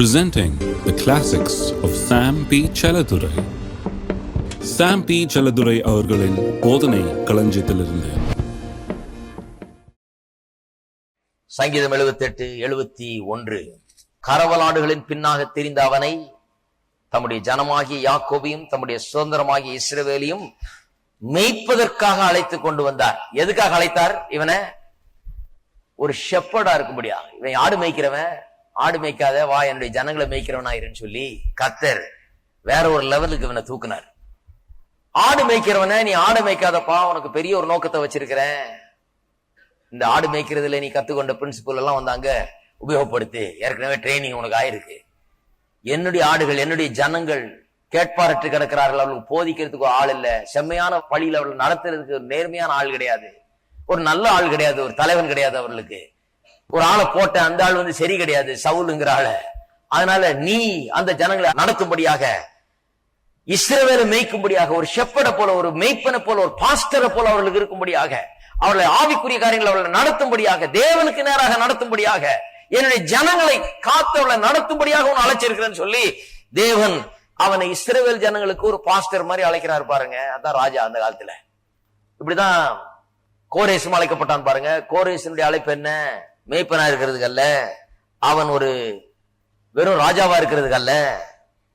presenting the classics of Sam P. Chaladurai. Sam P Chelladurai அவர்களின் போதனை களஞ்சியத்திலிருந்து. சங்கீதம் 78 எழுபத்தி ஒன்று. கரவலாடுகளின் பின்னாக தெரிந்த அவனை தம்முடைய ஜனமாகிய யாக்கோபையும் தம்முடைய சுதந்திரமாகிய இஸ்ரவேலையும் மேய்ப்பதற்காக அழைத்து கொண்டு வந்தார். எதுக்காக அழைத்தார்? இவனை ஒரு ஷெப்பர்டா இருக்கும்படியா? இவன் ஆடு மேய்க்கிறவன்? ஆடு மேய்க்காத வா என்னுடைய ஜனங்களை மேய்க்கிறவனாயிருன்னு சொல்லி கத்தர் வேற ஒரு லெவலுக்கு இவனை தூக்குனார். ஆடு மேய்க்கிறவன நீ ஆடு மேய்க்காதப்பா உனக்கு பெரிய ஒரு நோக்கத்தை வச்சிருக்கிறேன். இந்த ஆடு மேய்க்கிறதுல நீ கத்துக்கொண்ட பிரின்சிபல் எல்லாம் வந்தாங்க உபயோகப்படுத்து ஏற்கனவே ட்ரைனிங் உனக்கு ஆயிருக்கு. என்னுடைய ஆடுகள் என்னுடைய ஜனங்கள் கேட்பாரற்று கிடக்கிறார்கள். அவர்களுக்கு போதிக்கிறதுக்கு ஒரு ஆள் இல்ல. செம்மையான வழியில் அவர்கள் நடத்துறதுக்கு ஒரு நேர்மையான ஆள் கிடையாது. ஒரு நல்ல ஆள் கிடையாது ஒரு தலைவன் கிடையாது அவர்களுக்கு. ஒரு ஆளை போட்ட அந்த ஆள் வந்து சரி கிடையாது சவுலுங்கிற ஆள. அதனால நீ அந்த ஜனங்களை நடத்தும்படியாக இஸ்ரவேலை மேய்க்கும்படியாக ஒரு ஷெப்படை போல ஒரு மெய்ப்பனை போல ஒரு பாஸ்டரை போல அவர்களுக்கு இருக்கும்படியாக அவர்களை ஆவிக்குரிய காரியங்களை அவர்களை நடத்தும்படியாக தேவனுக்கு நேராக நடத்தும்படியாக என்னுடைய ஜனங்களை காத்து நடத்தும்படியாக உன்னை அழைச்சிருக்கிறேன்னு சொல்லி தேவன் அவனை இஸ்ரவேல் ஜனங்களுக்கு ஒரு பாஸ்டர் மாதிரி அழைக்கிறாரு பாருங்க. அதான் ராஜா அந்த காலத்துல. இப்படிதான் கோரேசும் அழைக்கப்பட்டான் பாருங்க. கோரேசனுடைய அழைப்பு என்ன? மேய்ப்பனா இருக்கிறதுக்கு அல்ல அவன் ஒரு வெறும் ராஜாவா இருக்கிறதுக்கு அல்ல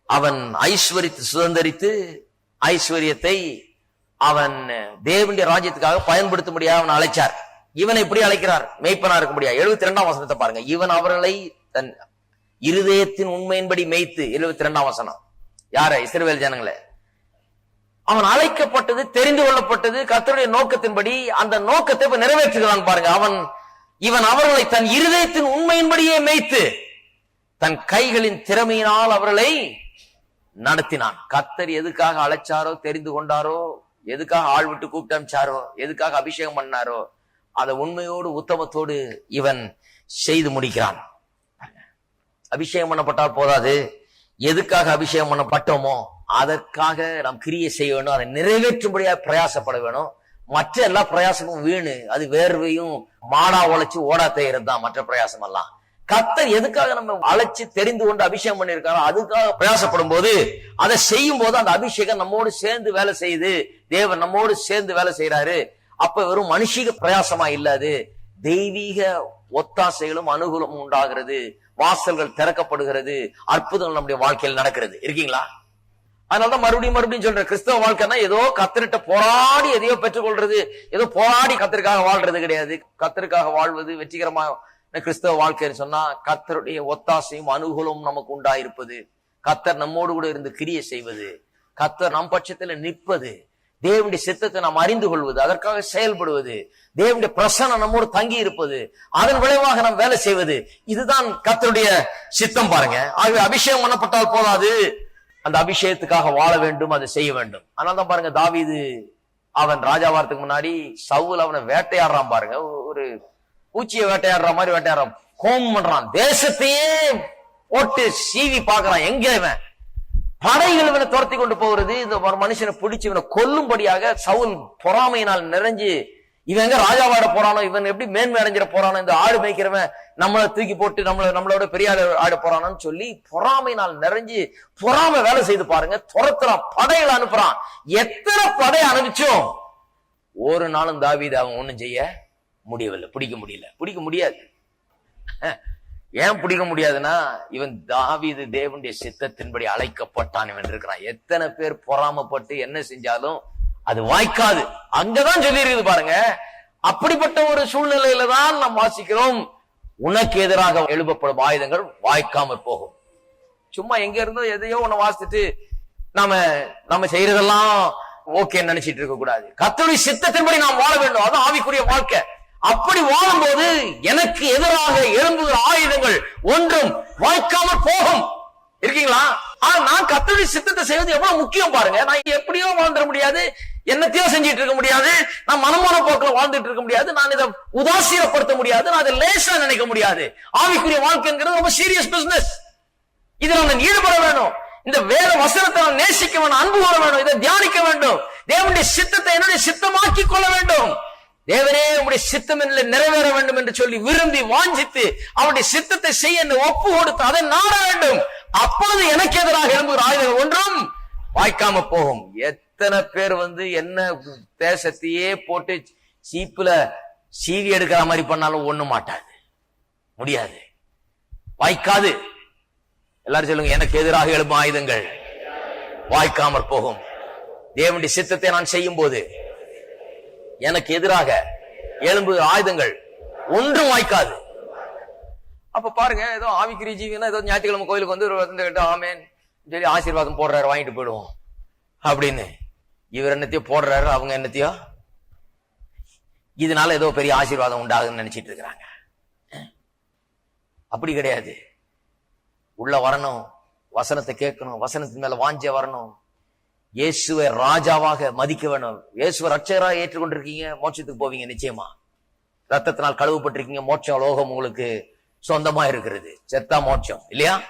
அவன் ஐஸ்வரித்து சுதந்திரித்து ஐஸ்வர்யத்தை அவன் தேவனுடைய ராஜ்யத்துக்காக பயன்படுத்த முடியாத அவன் அழைச்சார். இவனை எப்படி அழைக்கிறார்? மேய்ப்பனா முடியாது. எழுபத்தி ரெண்டாம் வசனத்தை பாருங்க. இவன் அவர்களை தன் இருதயத்தின் உண்மையின்படி மேய்த்து எழுபத்தி ரெண்டாம் வசனம். யார? இஸ்ரவேல் ஜனங்களை. அவன் அழைக்கப்பட்டது தெரிந்து கொள்ளப்பட்டது கத்தருடைய நோக்கத்தின்படி அந்த நோக்கத்தை இப்ப நிறைவேற்றுகிறான் பாருங்க. அவன் இவன் அவர்களை தன் இருதயத்தின் உண்மையின்படியே மேய்த்து தன் கைகளின் திறமையினால் அவர்களை நடத்தினான். கத்தர் எதுக்காக அழைச்சாரோ தெரிந்து கொண்டாரோ எதுக்காக ஆள் விட்டு கூப்பிட்டு அமிச்சாரோ எதுக்காக அபிஷேகம் பண்ணாரோ அதை உண்மையோடு உத்தமத்தோடு இவன் செய்து முடிக்கிறான். அபிஷேகம் பண்ணப்பட்டால் போதாது. எதுக்காக அபிஷேகம் பண்ணப்பட்டோமோ அதற்காக நாம் கிரியை செய்ய வேணும் அதை நிறைவேற்றும்படியாக பிரயாசப்பட வேணும். மற்ற எல்லா பிரயாசமும் வீணு. அது வேர்வையும் மாடா உழைச்சு ஓடா தேய்கிறது தான் மற்ற பிரயாசம் எல்லாம் கத்தர் எதுக்காக நம்ம அழைச்சு தெரிந்து கொண்டு அபிஷேகம் பண்ணிருக்காரோ அதுக்காக பிரயாசப்படும் போது அதை செய்யும் போது அந்த அபிஷேகம் நம்மோடு சேர்ந்து வேலை செய்யுது. தேவன் நம்மோடு சேர்ந்து வேலை செய்யறாரு அப்ப வெறும் மனுஷிக பிரயாசமா இல்லாது தெய்வீக ஒத்தாசைகளும் அனுகூலமும் உண்டாகிறது. வாசல்கள் திறக்கப்படுகிறது. அற்புதங்கள் நம்முடைய வாழ்க்கையில் நடக்கிறது. இருக்கீங்களா? அதனாலதான் மறுபடியும் மறுபடியும் சொல்றேன். கிறிஸ்தவ வாழ்க்கைன்னா ஏதோ கத்தரிட்ட போராடி எதையோ பெற்றுக்கொள்றது. ஏதோ போராடி கத்தருக்காக வாழ்றது கிடையாது. கத்தருக்காக வாழ்வது வெற்றிகரமாக கிறிஸ்தவ வாழ்க்கைன்னு சொன்னா கத்தருடைய ஒத்தாசையும் அனுகூலமும் நமக்கு உண்டாயிருப்பது. கத்தர் நம்மோடு கூட இருந்து கிரிய செய்வது. கத்தர் நம் பட்சத்துல நிற்பது. தேவனுடைய சித்தத்தை நாம் அறிந்து கொள்வது. அதற்காக செயல்படுவது. தேவனுடைய பிரசனம் நம்மோடு தங்கி இருப்பது. அதன் விளைவாக நாம் வேலை செய்வது. இதுதான் கத்தருடைய சித்தம் பாருங்க. ஆகவே அபிஷேகம் பண்ணப்பட்டால் போதாது. அந்த அபிஷேகத்துக்காக வாழ வேண்டும் அதை செய்ய வேண்டும். ஆனால் தான் பாருங்க தாவிது அவன் ராஜாவாரத்துக்கு முன்னாடி சவுல் அவனை வேட்டையாடுறான் பாருங்க. ஒரு பூச்சியை வேட்டையாடுற மாதிரி வேட்டையாடுறான். கோம் பண்றான். தேசத்தையே போட்டு சீவி பாக்குறான் எங்க இவன் படைகள் இவனை துரத்தி கொண்டு போகிறது. இந்த மனுஷனை பிடிச்சி இவனை கொல்லும்படியாக சவுல் பொறாமையினால் நிறைஞ்சு இவன் எங்க ராஜாவாட போறானோ இவன் எப்படி மேன்மை அடைஞ்சிட போறானோ இந்த ஆடு மேய்க்கிறவன் நம்மளை தூக்கி போட்டு நம்மள நம்மளோட பெரிய ஆடு ஆடு போறானோன்னு சொல்லி பொறாமையினால் நிறைஞ்சு பொறாமை வேலை செய்து பாருங்க. துரத்துறான் படைகளை அனுப்புறான். எத்தனை படை அனுப்பிச்சோம்? ஒரு நாளும் தாவீது அவன் ஒண்ணும் செய்ய முடியவில்லை. பிடிக்க முடியல. பிடிக்க முடியாது. ஏன் பிடிக்க முடியாதுன்னா இவன் தாவிது தேவனுடைய சித்தத்தின்படி அழைக்கப்பட்டான். இவன் இருக்கிறான். எத்தனை பேர் பொறாமப்பட்டு என்ன செஞ்சாலும் அது வாய்க்காது. அங்கதான் சொல்லி இருக்குது பாருங்க. அப்படிப்பட்ட ஒரு சூழ்நிலையில தான் நாம் வாசிக்கிறோம். உனக்கு எதிராக எழுப்பப்படும் ஆயுதங்கள் வாய்க்காம போகும். சும்மா எங்க இருந்தோ எதையோ உன்னை வாசித்துட்டு நாம நம்ம செய்யறதெல்லாம் ஓகே நினைச்சிட்டு இருக்க கூடாது. கத்தோடைய சித்தத்தின்படி நாம் வாழ வேண்டும். அதான் ஆவிக்குரிய வாழ்க்கை. அப்படி வாழும்போது எனக்கு எதிராக எழும்புகிற ஆயுதங்கள் ஒன்றும் வாய்க்காம போகும். இருக்கீங்களா? ஆனா நான் கத்தடி சித்தத்தை செய்வது எவ்வளவு முக்கியம் பாருங்க. நான் எப்படியோ வாழ்ந்துட முடியாது. என்னத்தையோ செஞ்சிட்டு இருக்க முடியாது. நான் மனமான போக்கில் வாழ்ந்துட்டு இருக்க முடியாது. நான் இதை உதாசீனப்படுத்த முடியாது. நான் அதை லேசா நினைக்க முடியாது. ஆவிக்குரிய வாழ்க்கைங்கிறது ரொம்ப சீரியஸ் பிசினஸ் இதுல நான் ஈடுபட வேணும். இந்த வேத வசனத்தை நான் நேசிக்க வேணும். அன்பு வர வேணும். இதை தியானிக்க வேண்டும். தேவனுடைய சித்தத்தை என்னுடைய சித்தமாக்கி கொள்ள வேண்டும். தேவனே உடைய சித்தம் என்ன நிறைவேற வேண்டும் என்று சொல்லி விரும்பி வாஞ்சித்து அவருடைய சித்தத்தை செய்ய ஒப்பு கொடுத்து அதை நாட வேண்டும். அப்பொழுது எனக்கு எதிராக எழும்புகிற ஆயுதங்கள் ஒன்றும் வாய்க்காம போகும். எத்தனை பேர் வந்து என்ன தேசத்தையே போட்டு சீப்புல சீவி எடுக்கிற மாதிரி பண்ணாலும் ஒண்ணும் மாட்டாது. முடியாது. வாய்க்காது. எல்லாரும் சொல்லுங்க எனக்கு எதிராக எழும்பும் ஆயுதங்கள் வாய்க்காமற் போகும். தேவனுடைய சித்தத்தை நான் செய்யும் போது எனக்கு எதிராக எழும்பு ஆயுதங்கள் ஒன்றும் வாய்க்காது. அப்ப பாருங்க ஏதோ ஆவிக்குரிய ஜீவினா ஏதோ ஞாயிற்றுக்கிழமை கோயிலுக்கு வந்து ஒரு வந்துகிட்டு ஆமேன். சொல்லி ஆசீர்வாதம் போடுறாரு வாங்கிட்டு போயிடுவோம். அப்படின்னு. இவர் என்னத்தையோ போடுறாரு அவங்க என்னத்தையோ? இதனால ஏதோ பெரிய ஆசீர்வாதம் உண்டாகுன்னு நினைச்சிட்டு இருக்கிறாங்க. அப்படி கிடையாது. உள்ள வரணும் வசனத்தை கேட்கணும் வசனத்தின் மேல வாஞ்ச வரணும். இயேசுவை ராஜாவாக மதிக்க வேணும். இயேசுவை ரட்சகராக ஏற்றுக்கொண்டிருக்கீங்க மோட்சத்துக்கு போவீங்க நிச்சயமா. ரத்தத்தினால் கழுவப்பட்டிருக்கீங்க மோட்சம் லோகம் உங்களுக்கு சொந்தமா இருக்கிறது. செத்தா மோட்சம். இல்லையா?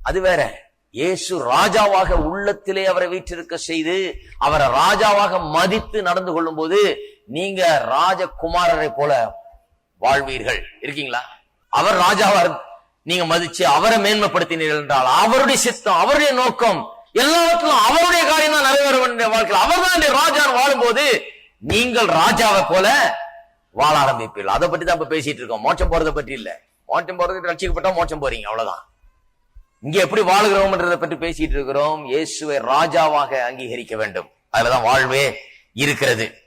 அது வேற. இயேசு ராஜாவாக உள்ளத்திலே அவரை வீற்றிருக்க செய்து அவரை ராஜாவாக மதித்து நடந்து கொள்ளும் போது நீங்க ராஜகுமாரரை போல வாழ்வீர்கள். இருக்கீங்களா? அவர் ராஜாவா நீங்க மதிச்சு அவரை மேன்மைப்படுத்தினீர்கள் என்றால் அவருடைய சித்தம் அவருடைய நோக்கம் எல்லாவற்றிலும் அவருடைய காரியம் தான் நிறைவேற வேண்டிய வாழ்க்கையில் அவர் தான் ராஜா வாழும்போது நீங்கள் ராஜாவை போல வாழ ஆரம்பிப்பீர்கள். அதை பற்றி தான் இப்ப பேசிட்டு இருக்கோம். மோட்சம் போறதை பற்றி இல்ல. மோட்சம் போறதுக்கு ரட்சிக்கப்பட்டா மோட்சம் போறீங்க அவ்வளவுதான். இங்க எப்படி வாழ்கிறோம்ன்றதை பற்றி பேசிட்டு இருக்கிறோம். இயேசுவை ராஜாவாக அங்கீகரிக்க வேண்டும். அதுலதான் வாழ்வே இருக்கிறது.